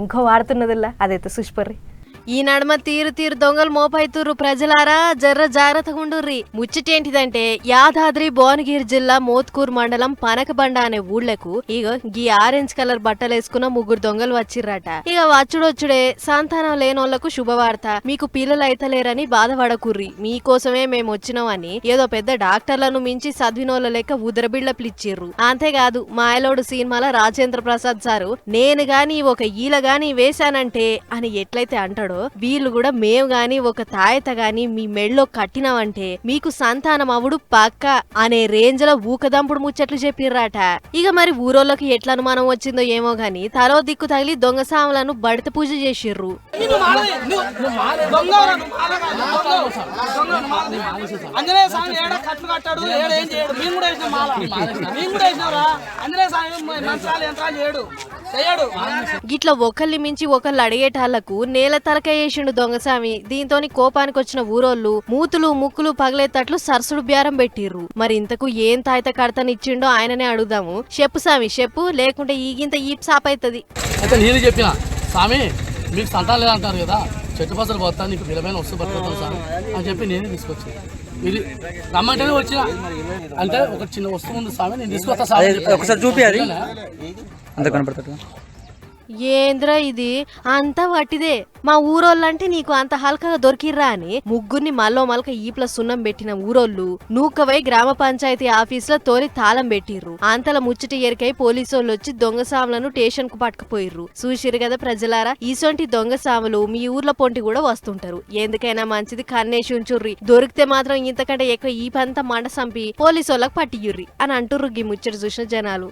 ఇంకో వాడుతున్నదిలా అదైతే సుష్పర్రి ఈ నడమ తీరు తీరు దొంగలు మోపైతుర్రు ప్రజలారా జర్ర జాగ్రత్తగా ఉండుర్రి. ముచ్చటేంటిదంటే యాదాద్రి భువనగిరి జిల్లా మోత్కూర్ మండలం పనకబండ అనే ఊళ్ళకు ఇగో గీ ఆరెంజ్ కలర్ బట్టలు వేసుకున్న ముగ్గురు దొంగలు వచ్చిర్రట. ఇక వచ్చుడొచ్చుడే సంతానం లేనోళ్ళకు శుభవార్త. మీకు పిల్లలు అయితలేరని బాధపడకుర్రి. మీకోసమే మేము వచ్చినామని ఏదో పెద్ద డాక్టర్లను మించి చదివినోళ్ళ లెక్క ఉదరబిళ్ళ ఇచ్చిర్రు అంతేకాదు మాయలోడు సినిమాల రాజేంద్ర ప్రసాద్ సారు నేను గాని ఒక ఈల గాని వేశానంటే అని ఎట్లయితే అంటాడు వీళ్ళు కూడా మేము గాని ఒక తాయత గాని మీ మెళ్ళో కట్టినామంటే మీకు సంతానం అవుడు పక్క అనే రేంజ్లో ఊకదంపుడు ముచ్చట్లు చెప్పిర్రాట. ఇక మరి ఊరోళ్ళకి ఎట్లా అనుమానం వచ్చిందో ఏమో గాని తలో దిక్కు తగిలి దొంగ సాములను బడిత పూజ చేసిర్రు. అంజనేయ స్వామి ఏడ కట్లు కట్టాడు? ఏడ ఏం చేయడు? మేము కూడా వేసినాం మేము కూడా వేసినారా ఆంజనేయ స్వామి మంత్రాలు యంత్రాలు చేయడు. గిట్ల ఒకళ్ళని మించి ఒకళ్ళు అడిగేటాళ్ళకు నేల తలక వేసిండు దొంగసామి దీంతోని కోపానికి వచ్చిన ఊరోళ్ళు మూతులు ముక్కులు పగలేటట్లు సరసుడు బేరం పెట్టిర్రు. మరి ఇంతకు ఏం తాయిత కడతనిచ్చిండో ఆయననే అడుగుదాము. చెప్పు సామి చెప్పు. లేకుంటే ఈగింత ఈప్ సాప్ అవుతుంది అయితే నేను చెప్పిన స్వామి మీకు సంతానం లేదంటారు కదా. చెట్టు పసలు పోతా నీకు పిల్లమైన వస్తూ బతుకుతాం స్వామి అని చెప్పి నేనే తీసుకొచ్చాను. ఇది రమ్మంటేనే వచ్చిన. అంటే ఒక చిన్న వస్తువు ఉంది స్వామి నేను తీసుకొస్తా స్వామి. ఒకసారి చూపి అది? అంత ఏంద్రా ఇది? అంతా వట్టిదే. మా ఊరోళ్ళంటే నీకు అంత హల్కగా దొరికిర్రా అని ముగ్గురిని మల్లో మలక ఈప్ల సున్నం పెట్టిన ఊరోళ్ళు నూకవై గ్రామ పంచాయతీ ఆఫీసులో తోలి తాళం పెట్టిర్రు. అంతల ముచ్చట ఎరికై పోలీసోళ్ళు వచ్చి దొంగ సాములను స్టేషన్కు పట్టుకుపోయిర్రు. చూసిరు కదా ప్రజలారా? ఈసొంటి దొంగ సాములు మీ ఊర్ల పొంటి కూడా వస్తుంటారు. ఎందుకైనా మంచిది కన్నేసి ఉంచుర్రి. దొరికితే మాత్రం ఇంతకంటే ఎక్కువ ఈ పంత మంట సంపి పోలీసోళ్ళకి పట్టియుర్రి అని అంటుర్రు గీ ముచ్చట చూసిన జనాలు.